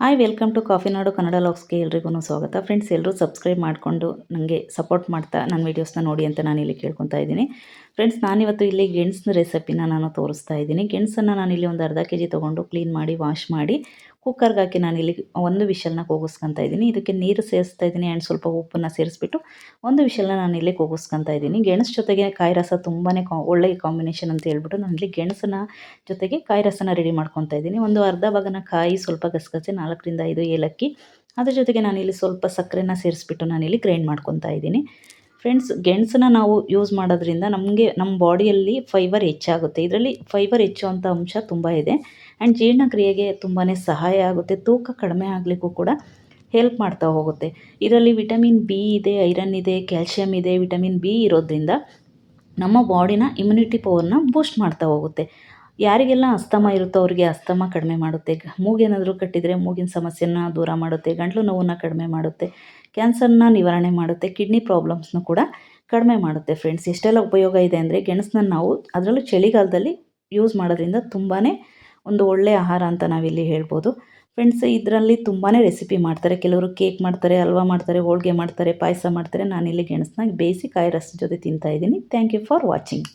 Hi welcome to coffee ನಾಡು ಕನ್ನಡ ಲಾಗ್ಸ್ಗೆ ಎಲ್ರಿಗೂ ಸ್ವಾಗತ. Friends ಎಲ್ಲರೂ ಸಬ್ಸ್ಕ್ರೈಬ್ ಮಾಡಿಕೊಂಡು ನನಗೆ ಸಪೋರ್ಟ್ ಮಾಡ್ತಾ ನನ್ನ ವೀಡಿಯೋಸ್ನ ನೋಡಿ ಅಂತ ನಾನು ಇಲ್ಲಿ ಕೇಳ್ಕೊತಾ ಇದ್ದೀನಿ. ಫ್ರೆಂಡ್ಸ್ ನಾನಿವತ್ತು ಇಲ್ಲಿ ಗೆಣಸಿನ ರೆಸಿಪಿನ ನಾನು ತೋರಿಸ್ತಾ ಇದ್ದೀನಿ. ಗೆಣಸನ್ನು ನಾನಿಲ್ಲಿ ಒಂದು ಅರ್ಧ ಕೆ ಜಿ ತೊಗೊಂಡು ಕ್ಲೀನ್ ಮಾಡಿ ವಾಶ್ ಮಾಡಿ ಕುಕ್ಕರ್ಗೆ ಹಾಕಿ ನಾನಿಲ್ಲಿ ಒಂದು ವಿಷಲ್ನ ಕೂಗಿಸ್ಕೊತಾ ಇದ್ದೀನಿ. ಇದಕ್ಕೆ ನೀರು ಸೇರಿಸ್ತಾ ಇದ್ದೀನಿ ಆ್ಯಂಡ್ ಸ್ವಲ್ಪ ಉಪ್ಪನ್ನು ಸೇರಿಸ್ಬಿಟ್ಟು ಒಂದು ವಿಷಲ್ನ ನಾನು ಇಲ್ಲಿ ಕೂಗಿಸ್ಕೊತಾ ಇದ್ದೀನಿ. ಗೆಣಸು ಜೊತೆಗೆ ಕಾಯಿ ರಸ ತುಂಬಾ ಕಾ ಒಳ್ಳೆಯ ಕಾಂಬಿನೇಷನ್ ಅಂತ ಹೇಳ್ಬಿಟ್ಟು ನಾನಿಲ್ಲಿ ಗೆಣಸನ್ನ ಜೊತೆಗೆ ಕಾಯಿ ರಸನ ರೆಡಿ ಮಾಡ್ಕೊತಾ ಇದ್ದೀನಿ. ಒಂದು ಅರ್ಧ ಭಾಗನ ಕಾಯಿ ಸ್ವಲ್ಪ ಗಸಗಸೆ, ನಾಲ್ಕರಿಂದ ಐದು ಏಲಕ್ಕಿ, ಅದ್ರ ಜೊತೆಗೆ ನಾನಿಲ್ಲಿ ಸ್ವಲ್ಪ ಸಕ್ಕರೆನ ಸೇರಿಸ್ಬಿಟ್ಟು ನಾನಿಲ್ಲಿ ಗ್ರೈಂಡ್ ಮಾಡ್ಕೊತಾ ಇದ್ದೀನಿ. ಫ್ರೆಂಡ್ಸ್ ಗೆಣಸನ್ನ ನಾವು ಯೂಸ್ ಮಾಡೋದ್ರಿಂದ ನಮಗೆ ನಮ್ಮ ಬಾಡಿಯಲ್ಲಿ ಫೈಬರ್ ಹೆಚ್ಚಾಗುತ್ತೆ. ಇದರಲ್ಲಿ ಫೈಬರ್ ಹೆಚ್ಚುವಂಥ ಅಂಶ ತುಂಬ ಇದೆ. ಆ್ಯಂಡ್ ಜೀರ್ಣಕ್ರಿಯೆಗೆ ತುಂಬಾ ಸಹಾಯ ಆಗುತ್ತೆ. ತೂಕ ಕಡಿಮೆ ಆಗಲಿಕ್ಕೂ ಕೂಡ ಹೆಲ್ಪ್ ಮಾಡ್ತಾ ಹೋಗುತ್ತೆ. ಇದರಲ್ಲಿ ವಿಟಮಿನ್ ಬಿ ಇದೆ ಐರನ್ ಇದೆ ಕ್ಯಾಲ್ಶಿಯಂ ಇದೆ ವಿಟಮಿನ್ ಬಿ ಇರೋದ್ರಿಂದ ನಮ್ಮ ಬಾಡಿನ ಇಮ್ಯುನಿಟಿ ಪವರ್ನ ಬೂಸ್ಟ್ ಮಾಡ್ತಾ ಹೋಗುತ್ತೆ. ಯಾರಿಗೆಲ್ಲ ಅಸ್ತಮ ಇರುತ್ತೋ ಅವರಿಗೆ ಅಸ್ತಮ ಕಡಿಮೆ ಮಾಡುತ್ತೆ. ಮೂಗೇನಾದರೂ ಕಟ್ಟಿದರೆ ಮೂಗಿನ ಸಮಸ್ಯೆನ ದೂರ ಮಾಡುತ್ತೆ. ಗಂಟಲು ನೋವನ್ನು ಕಡಿಮೆ ಮಾಡುತ್ತೆ. ಕ್ಯಾನ್ಸರ್ನ ನಿವಾರಣೆ ಮಾಡುತ್ತೆ, ಕಿಡ್ನಿ ಪ್ರಾಬ್ಲಮ್ಸ್ನು ಕೂಡ ಕಡಿಮೆ ಮಾಡುತ್ತೆ ಫ್ರೆಂಡ್ಸ್. ಎಷ್ಟೆಲ್ಲ ಉಪಯೋಗ ಇದೆ ಅಂದರೆ ಗೆಣಸನ್ನ ನಾವು ಅದರಲ್ಲೂ ಚಳಿಗಾಲದಲ್ಲಿ ಯೂಸ್ ಮಾಡೋದ್ರಿಂದ ತುಂಬಾ ಒಂದು ಒಳ್ಳೆಯ ಆಹಾರ ಅಂತ ನಾವಿಲ್ಲಿ ಹೇಳ್ಬೋದು. ಫ್ರೆಂಡ್ಸ್, ಇದರಲ್ಲಿ ತುಂಬಾ ರೆಸಿಪಿ ಮಾಡ್ತಾರೆ. ಕೆಲವರು ಕೇಕ್ ಮಾಡ್ತಾರೆ ಹಲ್ವಾ ಮಾಡ್ತಾರೆ, ಹೋಳಿಗೆ ಮಾಡ್ತಾರೆ, ಪಾಯಸ ಮಾಡ್ತಾರೆ. ನಾನಿಲ್ಲಿ ಗೆಣಸನ್ನ ಬೇಯಿಸಿ ಕಾಯಿ ರಸ ಜೊತೆ ತಿಂತಾಯಿದ್ದೀನಿ ಥ್ಯಾಂಕ್ ಯು ಫಾರ್ ವಾಚಿಂಗ್